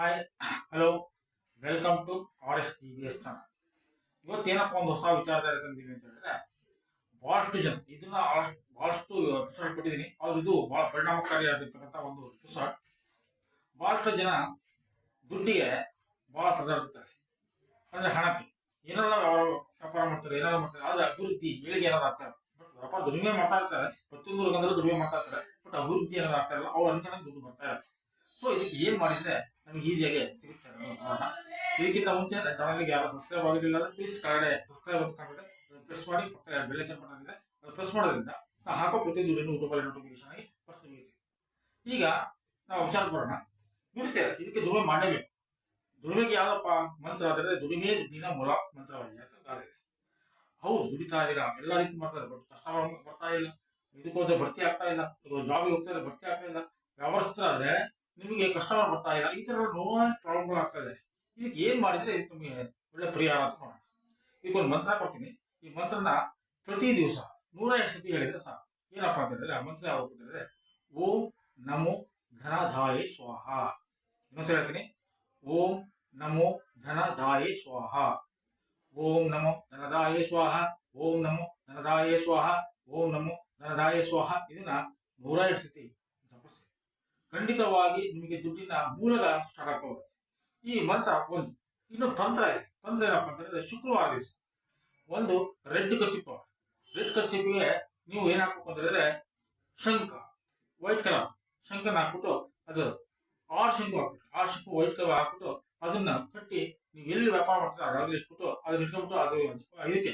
Hi hello welcome to R S G B S channel ಇವತ್ತೇನಪ್ಪ ಒಂದು ಹೊಸ ವಿಚಾರಧಾರೆ ತಂದಿದ್ದೀನಿ ಅಂತ ಹೇಳಿದ್ರೆ ಬಹಳಷ್ಟು ಜನ ಇದನ್ನ ಭಾಳಷ್ಟು ಎಪಿಸೋಡ್ ಕೊಟ್ಟಿದ್ದೀನಿ ಆದ್ರೆ ಇದು ಬಹಳ ಪರಿಣಾಮಕಾರಿಯಾಗಿರ್ತಕ್ಕಂಥ ಒಂದು ಎಪಿಸೋಡ್. ಬಹಳಷ್ಟು ಜನ ದುಡ್ಡಿಗೆ ಬಹಳ ಪದಾರ್ತಾರೆ ಅಂದ್ರೆ ಹಣಕ್ಕೆ. ಏನಾದ್ರು ವ್ಯವಹಾರ ವ್ಯಾಪಾರ ಮಾಡ್ತಾರೆ, ಏನಾದ್ರು ಮಾಡ್ತಾರೆ, ಆದ್ರೆ ಅಭಿವೃದ್ಧಿ, ಏಳಿಗೆ ಏನಾದ್ರು ಆಗ್ತಾರೆ ಬಟ್ ವ್ಯಾಪಾರ ದುಡಿಮೆ ಮಾಡ್ತಾ ಇರ್ತಾರೆ. ಪ್ರತಿಯೊಂದು ದುಡಿಮೆ ಮಾಡ್ತಾ ಇರ್ತಾರೆ. ಬಟ್ ಅಭಿವೃದ್ಧಿ ಏನಾದ್ರು ಆಗ್ತಾ ಇಲ್ಲ. ಅವ್ರು ಅನ್ಕೊಂಡಂಗೆ ದುಡ್ಡು ಬರ್ತಾ ಇರುತ್ತೆ. ಸೊ ಇದಕ್ಕೆ ಏನ್ ಮಾಡಿದ್ರೆ ನಮ್ಗೆ ಈಸಿಯಾಗಿ ಸಿಗುತ್ತೆ. ಇದಕ್ಕಿಂತ ಮುಂಚೆ ನನ್ನ ಚಾನಲ್ಗೆ ಯಾರು ಸಬ್ಸ್ಕ್ರೈಬ್ ಆಗಿರಲಿಲ್ಲ ಅಂದ್ರೆ ಪ್ಲೀಸ್ ಕೆಳಗಡೆ ಸಬ್ಸ್ಕ್ರೈಬ್ ಅಂತ ಕಾಣಿದೆ ಪ್ರೆಸ್ ಮಾಡಿ ಪಕ್ಕ ಬೆಲ್ ಪ್ರೆಸ್ ಮಾಡೋದ್ರಿಂದ ನಾವು ಹಾಕೋ ಪ್ರತಿ ದುಡ್ಡನ್ನು ಯೂಟ್ಯೂಬಲ್ಲಿ ನೋಟಿಫಿಕೇಶನ್ ಆಗಿ ಫಸ್ಟ್ ನಿಮಗೆ ಸಿಗುತ್ತೆ. ಈಗ ನಾವು ವಿಚಾರ ಬರೋಣ ದುಡಿತೇವೆ ಇದಕ್ಕೆ ದುಡಿಮೆ ಮಾಡಲೇಬೇಕು. ದುಡಿಮೆಗೆ ಯಾವ್ದಪ್ಪ ಮಂತ್ರ ಆದರೆ ದುಡಿಮೆ ದಿನ ಮೂಲ ಮಂತ್ರವಾಗಿದೆ ಅಂತ ಹೌದು, ದುಡಿತಾ ಇದ್ದೀರಾ. ಎಲ್ಲ ರೀತಿ ಮಾಡ್ತಾರೆ ಬಟ್ ಕಷ್ಟ ಬರ್ತಾ ಇಲ್ಲ. ಇದಕ್ಕೆ ಹೋದ್ರೆ ಭರ್ತಿ ಆಗ್ತಾ ಇಲ್ಲ. ಜಾಬಿಗೆ ಹೋಗ್ತಾ ಇಲ್ಲ ಭರ್ತಿ ಆಗ್ತಾ ಇಲ್ಲ. ವ್ಯವಹರಿಸ್ತಾದ್ರೆ ನಿಮಗೆ ಕಸ್ಟಮರ್ ಬರ್ತಾ ಇಲ್ಲ. ಈ ತರ ನೂರಾರು ಪ್ರಾಬ್ಲಮ್ಗಳು ಆಗ್ತಾ ಇದೆ ಇದಕ್ಕೆ ಏನ್ ಮಾಡಿದ್ರೆ ಇದಕ್ಕೆ ನಿಮಗೆ ಒಳ್ಳೆ ಪರಿಹಾರ ಅಂತ ನೋಡೋಣ. ಒಂದು ಮಂತ್ರ ಕೊಡ್ತೀನಿ. ಈ ಮಂತ್ರನ ಪ್ರತಿ ದಿವಸ ನೂರ ಎಂಟು ಸತಿ ಹೇಳಿದ್ರೆ ಸಾಕು. ಏನಪ್ಪ ಅಂತ ಹೇಳಿದ್ರೆ, ಆ ಮಂತ್ರ ಯಾವ ಅಂತಂದ್ರೆ ಓಂ ನಮೋ ಧನಧಾಯೇ ಸ್ವಾಹ. ಇನ್ನೊಂದ್ಸಲ ಹೇಳ್ತೀನಿ. ಓಂ ನಮೋ ಧನಧಾಯೇ ಸ್ವಾಹ. ಓಂ ನಮೋ ಧನದಾಯೇ ಸ್ವಾಹ. ಓಂ ನಮೋ ಧನದಾಯೇ ಸ್ವಾಹ. ಓಂ ನಮೋ ಧನದಾಯೇ ಸ್ವಾಹ. ಇದನ್ನ ನೂರ ಎಂಟು ಸತಿ ಖಂಡಿತವಾಗಿ ನಿಮಗೆ ದುಡ್ಡಿನ ಮೂಲದ ಸ್ಟಾರ್ಟ್ ಈ ಮಂತ್ರ ಒಂದು. ಇನ್ನು ತಂತ್ರ ಇದೆ. ತಂತ್ರ ಏನಪ್ಪ ಅಂತಂದ್ರೆ ಶುಕ್ರವಾರ ದಿವಸ. ಒಂದು ರೆಡ್ ಕರ್ಚಿಪ್ ರೆಡ್ ಕರ್ಚಿಪ್ಗೆ ನೀವು ಏನ್ ಹಾಕ್ಬೇಕು ಅಂತಂದ್ರೆ ಶಂಖ ವೈಟ್ ಕಲರ್ ಶಂಖನ ಹಾಕ್ಬಿಟ್ಟು ಅದು ಆರು ಶಂಕು ಹಾಕ್ಬಿಟ್ಟು, ಆರು ಶಂಕು ವೈಟ್ ಕಲರ್ ಹಾಕ್ಬಿಟ್ಟು ಅದನ್ನ ಕಟ್ಟಿ ನೀವು ಎಲ್ಲಿ ವ್ಯಾಪಾರ ಮಾಡ್ತೀರ ಅದ್ರಲ್ಲಿ ಇಟ್ಬಿಟ್ಟು ಅದನ್ನ ಇಟ್ಕೊಂಡ್ಬಿಟ್ಟು ಅದು ಇದಕ್ಕೆ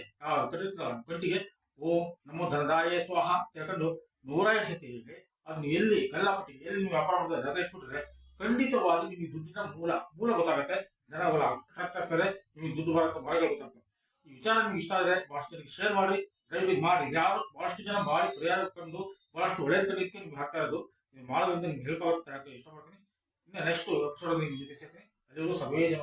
ಕಟ್ಟಿರ್ತೀರ ಗಂಟಿಗೆ ಓಂ ನಮ್ಮ ಧನದಾಯ ಸ್ವಾಹ ಅಂತ ನೂರ ಎಂಟು ಸತಿ ಹೇಳಿ ಅದು ನೀವು ಎಲ್ಲಿ ಕಲ್ಲಪಟ್ಟಿ ಎಲ್ಲಿ ನೀವು ವ್ಯಾಪಾರ ಮಾಡಿದ್ರೆ ಜನ ಇಟ್ಬಿಟ್ರೆ ಖಂಡಿತವಾಗಿ ನಿಮಗೆ ದುಡ್ಡಿನ ಮೂಲ ಮೂಲ ಗೊತ್ತಾಗುತ್ತೆ. ಜನಗಳ ಅಟ್ರಾಕ್ಟ್ ಆಗ್ತಾರೆ, ನಿಮಗೆ ದುಡ್ಡು ಬರುತ್ತೆ, ಮರಗಳು ಗೊತ್ತಾಗ್ತದೆ ಈ ವಿಚಾರ ನಿಮ್ಗೆ ಇಷ್ಟ ಆದರೆ ಬಹಳಷ್ಟು ಜನಕ್ಕೆ ಶೇರ್ ಮಾಡಿ ದಯವಿಟ್ಟು ಮಾಡಿ ಯಾರು ಬಹಳಷ್ಟು ಜನ ಮಾಡಿ ಪರಿಹಾರ ಕಂಡು ಬಹಳಷ್ಟು ಒಳ್ಳೆಯ ಕಂಡಿದ್ದಕ್ಕೆ ನಿಮ್ಗೆ ಹಾಕ್ತಾ ಇರೋದು, ನೀವು ಮಾಡೋದ್ರಿಂದ ನಿಮ್ಗೆ ಹೆಲ್ಪ್ ಆಗುತ್ತೆ ಇಷ್ಟಪಡ್ತೀನಿ. ಇನ್ನು ನೆಕ್ಸ್ಟ್ ಎಪಿಸೋಡ್ ನಿಮ್ಗೆ ಜೊತೆ ಸೇರ್ತೀನಿ. ಅಲ್ಲಿವರೆಗೂ ಸಭೆ ಜನ